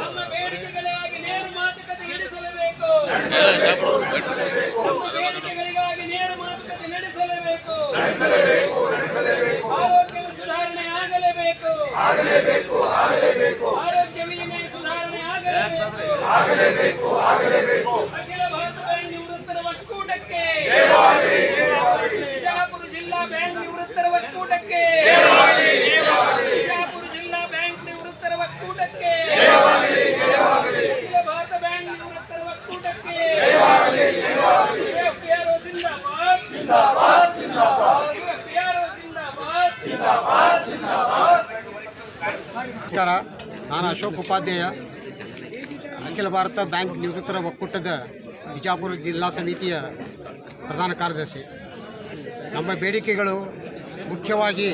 ನಮ್ಮ ಬೇಡಿಕೆಗಳಿಗಾಗಿ ನೇರ ಮಾತುಕತೆ ನಡೆಸಲೇಬೇಕು ನಮ್ಮ ಬೇಡಿಕೆಗಳಿಗಾಗಿ ನೇರ ಮಾತುಕತೆ ನಡೆಸಲೇಬೇಕು ಆರೋಗ್ಯ ಸುಧಾರಣೆ ಆಗಲೇಬೇಕು ಆರೋಗ್ಯ ವಿಮೆ ಸುಧಾರಣೆ ಆಗಲೇಬೇಕು ನಾನು ಅಶೋಕ್ ಉಪಾಧ್ಯಾಯ, ಅಖಿಲ ಭಾರತ ಬ್ಯಾಂಕ್ ನಿವೃತ್ತರ ಒಕ್ಕೂಟದ ಬಿಜಾಪುರ ಜಿಲ್ಲಾ ಸಮಿತಿಯ ಪ್ರಧಾನ ಕಾರ್ಯದರ್ಶಿ. ನಮ್ಮ ಬೇಡಿಕೆಗಳು ಮುಖ್ಯವಾಗಿ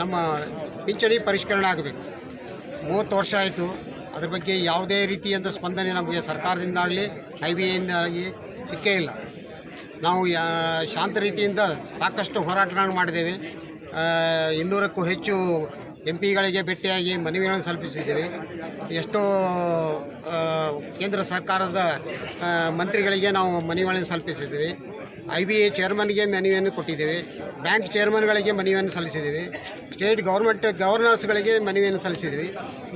ನಮ್ಮ ಪಿಂಚಣಿ ಪರಿಷ್ಕರಣೆ ಆಗಬೇಕು. ಮೂವತ್ತು ವರ್ಷ ಆಯಿತು. ಅದ್ರ ಬಗ್ಗೆ ಯಾವುದೇ ರೀತಿಯಂಥ ಸ್ಪಂದನೆ ನಮಗೆ ಸರ್ಕಾರದಿಂದಾಗಲಿ, ಐ ಬಿ ಐಯಿಂದಾಗಲಿ ಸಿಕ್ಕೇ ಇಲ್ಲ. ನಾವು ಶಾಂತ ರೀತಿಯಿಂದ ಸಾಕಷ್ಟು ಹೋರಾಟಗಳನ್ನು ಮಾಡಿದ್ದೇವೆ. ಇನ್ನೂರಕ್ಕೂ ಹೆಚ್ಚು ಎಂ ಪಿಗಳಿಗೆ ಭೇಟಿಯಾಗಿ ಮನವಿಗಳನ್ನು ಸಲ್ಲಿಸಿದ್ದೀವಿ ಎಷ್ಟೋ ಕೇಂದ್ರ ಸರ್ಕಾರದ ಮಂತ್ರಿಗಳಿಗೆ ನಾವು ಮನವಿಗಳನ್ನು ಸಲ್ಲಿಸಿದ್ದೀವಿ. ಐ ಬಿ ಎ ಚೇರ್ಮನ್ಗೆ ಮನವಿಯನ್ನು ಕೊಟ್ಟಿದ್ದೀವಿ. ಬ್ಯಾಂಕ್ ಚೇರ್ಮನ್ಗಳಿಗೆ ಮನವಿಯನ್ನು ಸಲ್ಲಿಸಿದ್ದೀವಿ. ಸ್ಟೇಟ್ ಗೌರ್ಮೆಂಟ್ ಗವರ್ನರ್ಸ್ಗಳಿಗೆ ಮನವಿಯನ್ನು ಸಲ್ಲಿಸಿದ್ದೀವಿ.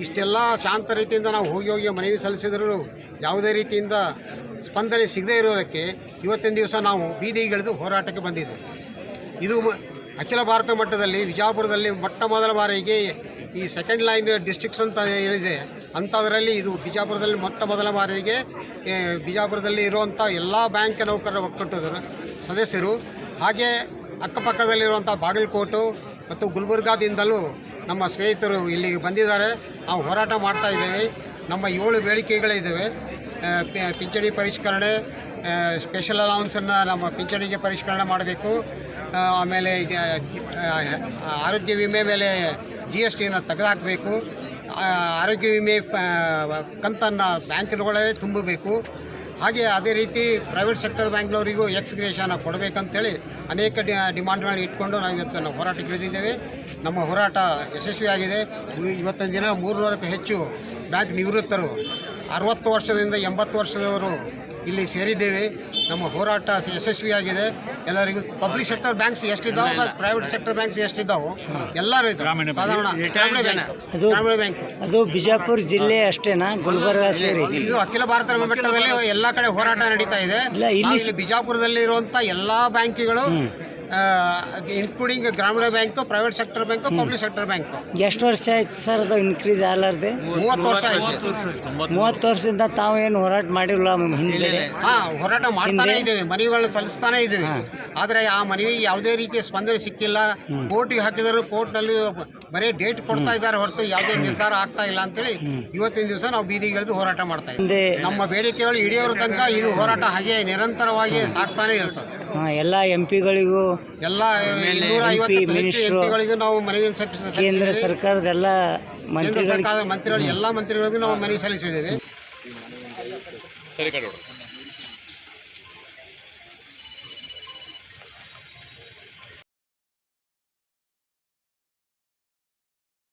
ಇಷ್ಟೆಲ್ಲ ಶಾಂತ ರೀತಿಯಿಂದ ನಾವು ಹೋಗಿ ಹೋಗಿ ಮನವಿ ಸಲ್ಲಿಸಿದರೂ ಯಾವುದೇ ರೀತಿಯಿಂದ ಸ್ಪಂದನೆ ಸಿಗದೇ ಇರೋದಕ್ಕೆ ಇವತ್ತಿನ ದಿವಸ ನಾವು ಬೀದಿಗಿಳಿದು ಹೋರಾಟಕ್ಕೆ ಬಂದಿದ್ದೇವೆ. ಇದು ಅಖಿಲ ಭಾರತ ಮಟ್ಟದಲ್ಲಿ ವಿಜಯಪುರದಲ್ಲಿ ಮೊಟ್ಟ ಮೊದಲ ಬಾರಿಗೆ ಈ ಸೆಕೆಂಡ್ ಲೈನ್ ಡಿಸ್ಟ್ರಿಕ್ಸ್ ಅಂತ ಏನಿದೆ ಅಂಥದ್ರಲ್ಲಿ ಇದು ಬಿಜಾಪುರದಲ್ಲಿ ಮೊಟ್ಟ ಮೊದಲ ಬಾರಿಗೆ ಬಿಜಾಪುರದಲ್ಲಿ ಇರುವಂಥ ಎಲ್ಲ ಬ್ಯಾಂಕ್ ನೌಕರರ ಒಕ್ಕೂಟದ ಸದಸ್ಯರು, ಹಾಗೆ ಅಕ್ಕಪಕ್ಕದಲ್ಲಿರುವಂಥ ಬಾಗಲಕೋಟು ಮತ್ತು ಗುಲ್ಬರ್ಗಾದಿಂದಲೂ ನಮ್ಮ ಸ್ನೇಹಿತರು ಇಲ್ಲಿಗೆ ಬಂದಿದ್ದಾರೆ. ನಾವು ಹೋರಾಟ ಮಾಡ್ತಾ ಇದ್ದೇವೆ. ನಮ್ಮ ಏಳು ಬೇಡಿಕೆಗಳಿದ್ದಾವೆ ಪಿಂಚಣಿ ಪರಿಷ್ಕರಣೆ ಸ್ಪೆಷಲ್ ಅಲೌನ್ಸನ್ನು ನಮ್ಮ ಪಿಂಚಣಿಗೆ ಪರಿಷ್ಕರಣೆ ಮಾಡಬೇಕು. ಆಮೇಲೆ ಆರೋಗ್ಯ ವಿಮೆ ಮೇಲೆ ಜಿ ಎಸ್ ಟಿನ ತೆಗೆದುಹಾಕಬೇಕು ಆರೋಗ್ಯ ವಿಮೆ ಕಂತನ್ನು ಬ್ಯಾಂಕ್ಗಳೇ ತುಂಬಬೇಕು. ಹಾಗೆ ಅದೇ ರೀತಿ ಪ್ರೈವೇಟ್ ಸೆಕ್ಟರ್ ಬ್ಯಾಂಕ್ನವರಿಗೂ ಎಕ್ಸ್ ಗ್ರೇಷನ ಕೊಡಬೇಕಂತೇಳಿ ಅನೇಕ ಡಿ, ಡಿಮಾಂಡ್ಗಳನ್ನ ಇಟ್ಕೊಂಡು ನಾವು ಇವತ್ತನ್ನು ಹೋರಾಟಕ್ಕೆ ಇಳಿದಿದ್ದೇವೆ. ನಮ್ಮ ಹೋರಾಟ ಯಶಸ್ವಿಯಾಗಿದೆ. ಇವತ್ತಿನ ದಿನ ಮೂರುನೂರಕ್ಕೂ ಹೆಚ್ಚು ಬ್ಯಾಂಕ್ ನಿವೃತ್ತರು. ಅರವತ್ತು ವರ್ಷದಿಂದ ಎಂಬತ್ತು ವರ್ಷದವರು ಇಲ್ಲಿ ಸೇರಿದ್ದೇವೆ. ನಮ್ಮ ಹೋರಾಟ ಯಶಸ್ವಿಯಾಗಿದೆ. ಎಲ್ಲರಿಗೂ ಪಬ್ಲಿಕ್ ಸೆಕ್ಟರ್ ಬ್ಯಾಂಕ್ಸ್ ಎಷ್ಟಿದ್ದಾವೆ ಪ್ರೈವೇಟ್ ಸೆಕ್ಟರ್ ಬ್ಯಾಂಕ್ಸ್ ಎಷ್ಟಿದ್ದಾವೆ ಎಲ್ಲರೂ ಇದ್ದಾವೆ ಸಾಧಾರಣ ಗ್ರಾಮೀಣ ಬ್ಯಾಂಕ್ ಅದು- ಗ್ರಾಮೀಣ ಬ್ಯಾಂಕ್ ಅದು ಬಿಜಾಪುರ ಜಿಲ್ಲೆ ಅಷ್ಟೇನಾ? ಗುಲ್ಬರ್ಗ ಸೇರಿ. ಇದು ಅಖಿಲ ಭಾರತ ಮಟ್ಟದಲ್ಲಿ ಎಲ್ಲ ಕಡೆ ಹೋರಾಟ ನಡೀತಾ ಇದೆ. ಇಲ್ಲಿ ಬಿಜಾಪುರದಲ್ಲಿ ಇರುವಂತ ಎಲ್ಲಾ ಬ್ಯಾಂಕ್ಗಳು ಇನ್ಕ್ಲೂಡಿಂಗ್ ಗ್ರಾಮೀಣ bank private sector bank public sector bank ಎಷ್ಟು ವರ್ಷ ಆಯ್ತು ಸರ್ ಅದು ಇನ್ಕ್ರೀಸ್ ಆಗಲಾರ್ದೆ ಮೂವತ್ತು ವರ್ಷ ಆಯ್ತು. ಮೂವತ್ತು ವರ್ಷದಿಂದ ತಾವು ಏನು ಹೋರಾಟ ಮಾಡಿಲ್ಲ ಹಿಂದೆ ಹಾ ಹೋರಾಟ ಮಾಡ್ತಾನೆ ಇದ್ದೀವಿ. ಮನವಿಗಳನ್ನ ಸಲ್ಲಿಸ್ತಾನೆ ಇದ್ದೀವಿ. ಆದರೆ ಆ ಮನವಿ ಯಾವುದೇ ರೀತಿಯ ಸ್ಪಂದನೆ ಸಿಕ್ಕಿಲ್ಲ. ಕೋರ್ಟಿಗೆ ಹಾಕಿದರೂ ಕೋರ್ಟ್ನಲ್ಲಿ ಬರೀ ಡೇಟ್ ಕೊಡ್ತಾ ಇದ್ದಾರೆ ಹೊರತು ಯಾವುದೇ ನಿರ್ಧಾರ ಆಗ್ತಾ ಇಲ್ಲ ಅಂತೇಳಿ ಇವತ್ತಿನ ದಿವಸ ನಾವು ಬೀದಿಗಿಳಿದು ಹೋರಾಟ ಮಾಡ್ತಾ ಇದ್ದೀವಿ. ನಮ್ಮ ಬೇಡಿಕೆಗಳು ಹಿಡಿಯೋರ ತನಕ ಇದು ಹೋರಾಟ ಹಾಗೆ ನಿರಂತರವಾಗಿ ಸಾಕ್ತಾನೆ ಇರ್ತದೆ. ಎಲ್ಲ ಎಂ ಪಿಗಳಿಗೂ ಎಲ್ಲ ಇನ್ನೂರ ಐವತ್ತು ಹೆಚ್ಚು ಮಿನಿಸ್ಟ್ರು, ಎಂಪಿಗಳಿಗೂ ನಾವು ಸಲ್ಲಿಸಿ- ಕೇಂದ್ರ ಸಲ್ಲಿಸಿದ್ದೇವೆ ಸರ್ಕಾರದ ಕೇಂದ್ರ ಮಂತ್ರಿಗಳಿಗೆ ಸರ್ಕಾರದ ಮಂತ್ರಿಗಳು ಎಲ್ಲ ಮಂತ್ರಿಗಳಿಗೂ ನಾವು ಮನವಿ ಸಲ್ಲಿಸಿದ್ದೇವೆ. ಸರಿ ಕಡೆ